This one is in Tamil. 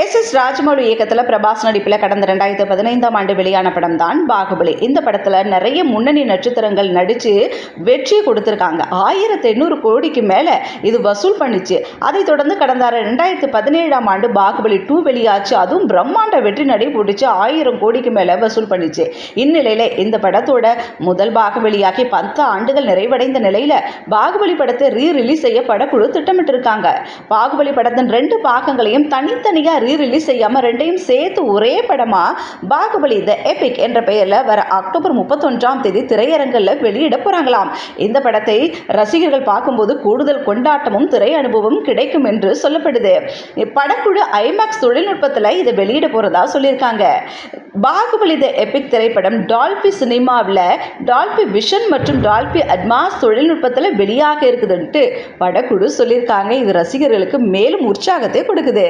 எஸ் எஸ் ராஜமௌழி இயக்கத்தில் பிரபாஸ் நடிப்பில் கடந்த ரெண்டாயிரத்தி பதினைந்தாம் ஆண்டு வெளியான படம் தான் பாகுபலி. இந்த படத்தில் நிறைய முன்னணி நட்சத்திரங்கள் நடித்து வெற்றி கொடுத்துருக்காங்க. ஆயிரத்தி எண்ணூறு கோடிக்கு மேலே இது வசூல் பண்ணிச்சு. அதைத் தொடர்ந்து கடந்த ரெண்டாயிரத்தி பதினேழாம் ஆண்டு பாகுபலி டூ வெளியாச்சு. அதுவும் பிரம்மாண்ட வெற்றி நடை போட்டுச்சு. ஆயிரம் கோடிக்கு மேலே வசூல் பண்ணிச்சு. இந்நிலையில் இந்த படத்தோட முதல் பாகுபலியாகி பத்து ஆண்டுகள் நிறைவடைந்த நிலையில் பாகுபலி படத்தை ரீ ரிலீஸ் செய்ய படக்குழு திட்டமிட்டிருக்காங்க. பாகுபலி படத்தின் ரெண்டு பாகங்களையும் தனித்தனியாக ரீ ரிலீஸ் செய்யாமல் ரெண்டையும் சேர்த்து ஒரே படமாக பாகுபலி த எபிக் என்ற பெயரில் வர அக்டோபர் முப்பத்தொன்றாம் தேதி திரையரங்கில் வெளியிட போகிறாங்களாம் இந்த படத்தை ரசிகர்கள் பார்க்கும்போது கூடுதல் கொண்டாட்டமும் திரை அனுபவமும் கிடைக்கும் என்று சொல்லப்படுது. படக்குழு ஐமேக்ஸ் தொழில்நுட்பத்தில் இதை வெளியிட போகிறதா சொல்லியிருக்காங்க. பாகுபலி த எபிக் திரைப்படம் டால்பி சினிமாவில் டால்பி விஷன் மற்றும் டால்பி அட்மாஸ் தொழில்நுட்பத்தில் வெளியாக இருக்குதுன்ட்டு படக்குழு சொல்லியிருக்காங்க. இது ரசிகர்களுக்கு மேலும் உற்சாகத்தை கொடுக்குது.